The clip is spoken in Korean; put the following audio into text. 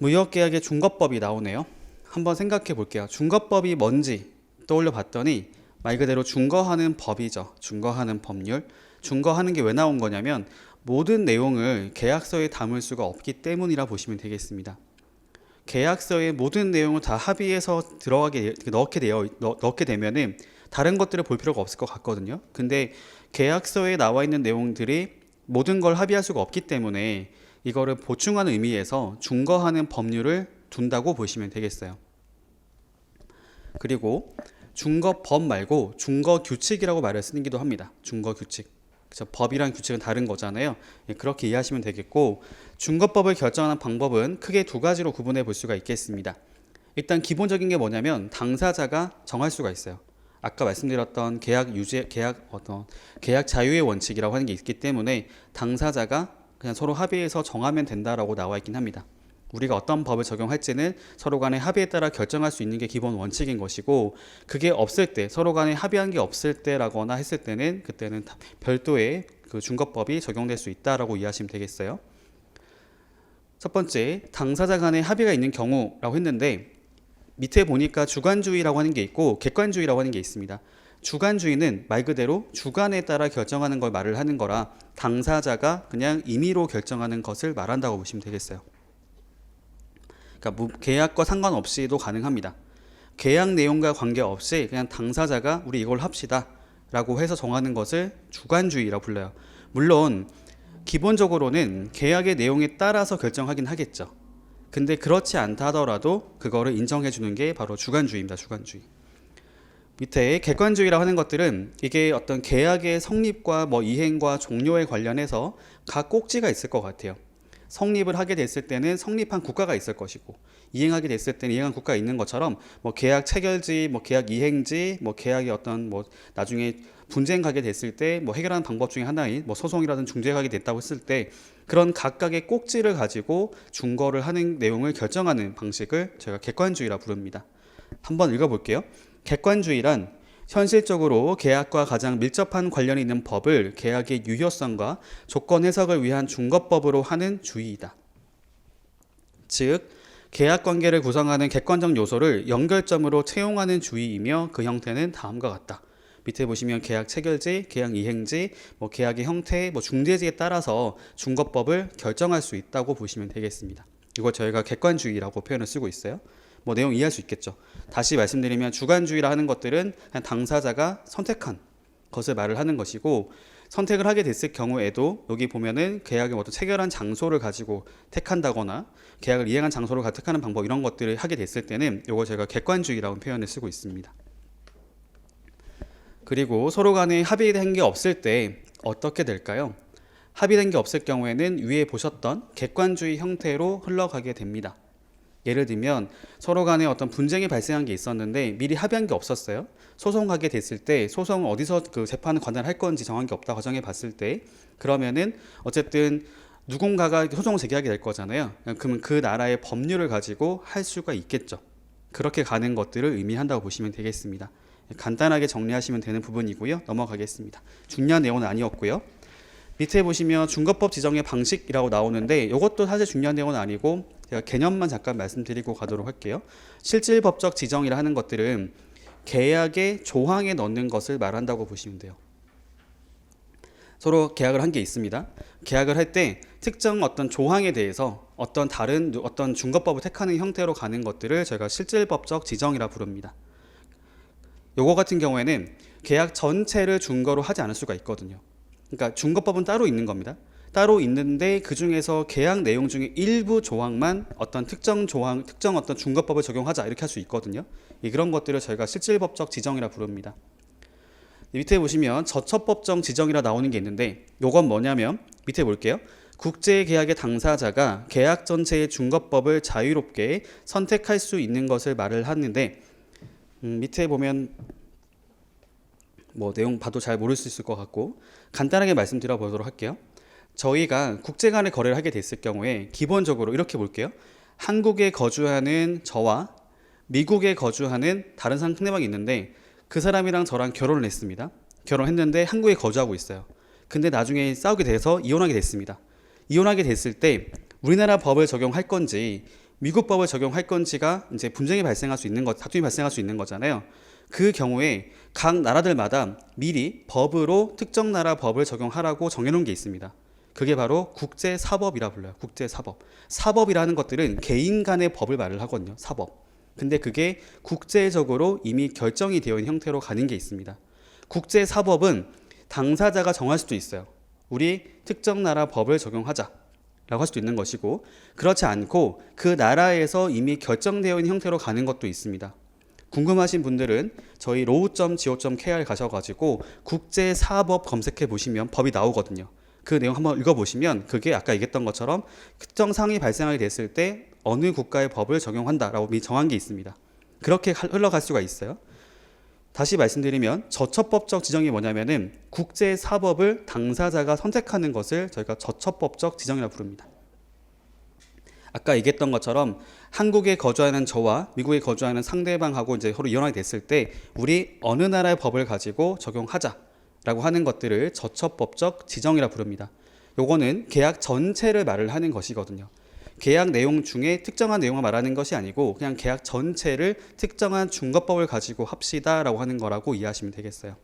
무역계약의 중거법이 나오네요. 한번 생각해 볼게요. 중거법이 뭔지 떠올려 봤더니 말 그대로 중거하는 법이죠. 중거하는 법률. 중거하는 게 왜 나온 거냐면 모든 내용을 계약서에 담을 수가 없기 때문이라 보시면 되겠습니다. 계약서의 모든 내용을 다 합의해서 들어가게 넣게 되어 넣, 넣게 되면은 다른 것들을 볼 필요가 없을 것 같거든요. 근데 계약서에 나와 있는 내용들이 모든 걸 합의할 수가 없기 때문에 이거를 보충하는 의미에서 중거하는 법률을 둔다고 보시면 되겠어요. 그리고 중거법 말고 중거규칙이라고 말을 쓰기도 합니다. 중거규칙. 그래서 법이랑 규칙은 다른 거잖아요. 예, 그렇게 이해하시면 되겠고 중거법을 결정하는 방법은 크게 두 가지로 구분해 볼 수가 있겠습니다. 일단 기본적인 게 뭐냐면 당사자가 정할 수가 있어요. 아까 말씀드렸던 계약 유지 계약 어떤 계약 자유의 원칙이라고 하는 게 있기 때문에 당사자가 그냥 서로 합의해서 정하면 된다라고 나와 있긴 합니다. 우리가 어떤 법을 적용할지는 서로 간의 합의에 따라 결정할 수 있는 게 기본 원칙인 것이고 그게 없을 때 서로 간에 합의한 게 없을 때라거나 했을 때는 그때는 다- 별도의 그 중거법이 적용될 수 있다라고 이해하시면 되겠어요. 첫 번째 당사자 간의 합의가 있는 경우라고 했는데 밑에 보니까 주관주의라고 하는 게 있고 객관주의라고 하는 게 있습니다. 주관주의는 말 그대로 주관에 따라 결정하는 걸 말을 하는 거라 당사자가 그냥 임의로 결정하는 것을 말한다고 보시면 되겠어요. 그러니까 무- 계약과 상관없이도 가능합니다. 계약 내용과 관계없이 그냥 당사자가 우리 이걸 합시다 라고 해서 정하는 것을 주관주의라고 불러요. 물론 기본적으로는 계약의 내용에 따라서 결정하긴 하겠죠. 근데 그렇지 않다 하더라도 그거를 인정해 주는 게 바로 주관주의입니다. 주관주의. 밑에 객관주의라고 하는 것들은 이게 어떤 계약의 성립과 뭐 이행과 종료에 관련해서 각 꼭지가 있을 것 같아요. 성립을 하게 됐을 때는 성립한 국가가 있을 것이고 이행하게 됐을 때는 이행한 국가가 있는 것처럼 뭐 계약 체결지, 뭐 계약 이행지, 뭐 계약의 어떤 뭐 나중에 분쟁 가게 됐을 때 뭐 해결하는 방법 중에 하나인 뭐 소송이라든 중재 가게 됐다고 했을 때 그런 각각의 꼭지를 가지고 중거를 하는 내용을 결정하는 방식을 제가 객관주의라 부릅니다. 한번 읽어볼게요. 객관주의란 현실적으로 계약과 가장 밀접한 관련이 있는 법을 계약의 유효성과 조건 해석을 위한 중거법으로 하는 주의이다. 즉, 계약 관계를 구성하는 객관적 요소를 연결점으로 채용하는 주의이며 그 형태는 다음과 같다. 밑에 보시면 계약 체결지, 계약 이행지, 뭐 계약의 형태, 뭐 중재지에 따라서 중거법을 결정할 수 있다고 보시면 되겠습니다. 이걸 저희가 객관주의라고 표현을 쓰고 있어요. 뭐 내용 이해할 수 있겠죠. 다시 말씀드리면 주관주의라 하는 것들은 그냥 당사자가 선택한 것을 말을 하는 것이고 선택을 하게 됐을 경우에도 여기 보면은 계약의 어떤 체결한 장소를 가지고 택한다거나 계약을 이행한 장소를 가지고 택하는 방법 이런 것들을 하게 됐을 때는 이걸 제가 객관주의라고 표현을 쓰고 있습니다. 그리고 서로 간에 합의된 게 없을 때 어떻게 될까요? 합의된 게 없을 경우에는 위에 보셨던 객관주의 형태로 흘러가게 됩니다. 예를 들면 서로 간에 어떤 분쟁이 발생한 게 있었는데 미리 합의한 게 없었어요. 소송하게 됐을 때 소송 어디서 그 재판을 관할할 건지 정한 게 없다 가정해 봤을 때 그러면은 어쨌든 누군가가 소송을 제기하게 될 거잖아요. 그러면 그 나라의 법률을 가지고 할 수가 있겠죠. 그렇게 가는 것들을 의미한다고 보시면 되겠습니다. 간단하게 정리하시면 되는 부분이고요. 넘어가겠습니다. 중요한 내용은 아니었고요. 밑에 보시면 중거법 지정의 방식이라고 나오는데 이것도 사실 중요한 내용은 아니고 제가 개념만 잠깐 말씀드리고 가도록 할게요. 실질법적 지정이라 하는 것들은 계약의 조항에 넣는 것을 말한다고 보시면 돼요. 서로 계약을 한 게 있습니다. 계약을 할 때 특정 어떤 조항에 대해서 어떤 다른 어떤 중거법을 택하는 형태로 가는 것들을 저희가 실질법적 지정이라 부릅니다. 요거 같은 경우에는 계약 전체를 중거로 하지 않을 수가 있거든요. 그러니까 중거법은 따로 있는 겁니다. 따로 있는데 그 중에서 계약 내용 중에 일부 조항만 어떤 특정 조항, 특정 어떤 중거법을 적용하자 이렇게 할 수 있거든요. 이 그런 것들을 저희가 실질법적 지정이라 부릅니다. 밑에 보시면 저첩법정 지정이라 나오는 게 있는데 요건 뭐냐면 밑에 볼게요. 국제 계약의 당사자가 계약 전체의 중거법을 자유롭게 선택할 수 있는 것을 말을 하는데 음, 밑에 보면 뭐 내용 봐도 잘 모를 수 있을 것 같고 간단하게 말씀드려 보도록 할게요. 저희가 국제 간의 거래를 하게 됐을 경우에 기본적으로 이렇게 볼게요. 한국에 거주하는 저와 미국에 거주하는 다른 상대방이 있는데 그 사람이랑 저랑 결혼을 했습니다. 결혼했는데 한국에 거주하고 있어요. 근데 나중에 싸우게 돼서 이혼하게 됐습니다. 이혼하게 됐을 때 우리나라 법을 적용할 건지 미국 법을 적용할 건지가 이제 분쟁이 발생할 수 있는 것, 다툼이 발생할 수 있는 거잖아요. 그 경우에 각 나라들마다 미리 법으로 특정 나라 법을 적용하라고 정해놓은 게 있습니다. 그게 바로 국제사법이라 불러요. 국제사법. 사법이라는 것들은 개인 간의 법을 말을 하거든요. 사법. 근데 그게 국제적으로 이미 결정이 되어 있는 형태로 가는 게 있습니다. 국제사법은 당사자가 정할 수도 있어요. 우리 특정 나라 법을 적용하자. 라고 할 수도 있는 것이고 그렇지 않고 그 나라에서 이미 결정되어 있는 형태로 가는 것도 있습니다. 궁금하신 분들은 저희 로우.go.kr 가셔가지고 국제사법 검색해 보시면 법이 나오거든요. 그 내용 한번 읽어보시면 그게 아까 얘기했던 것처럼 특정 상황이 발생하게 됐을 때 어느 국가의 법을 적용한다라고 미리 정한 게 있습니다. 그렇게 할- 흘러갈 수가 있어요. 다시 말씀드리면 저처법적 지정이 뭐냐면은 국제 사법을 당사자가 선택하는 것을 저희가 저처법적 지정이라고 부릅니다. 아까 얘기했던 것처럼 한국에 거주하는 저와 미국에 거주하는 상대방하고 이제 서로 이혼하게 됐을 때 우리 어느 나라의 법을 가지고 적용하자 라고 하는 것들을 저처법적 지정이라 부릅니다. 요거는 계약 전체를 말을 하는 것이거든요. 계약 내용 중에 특정한 내용을 말하는 것이 아니고 그냥 계약 전체를 특정한 중거법을 가지고 합시다라고 하는 거라고 이해하시면 되겠어요.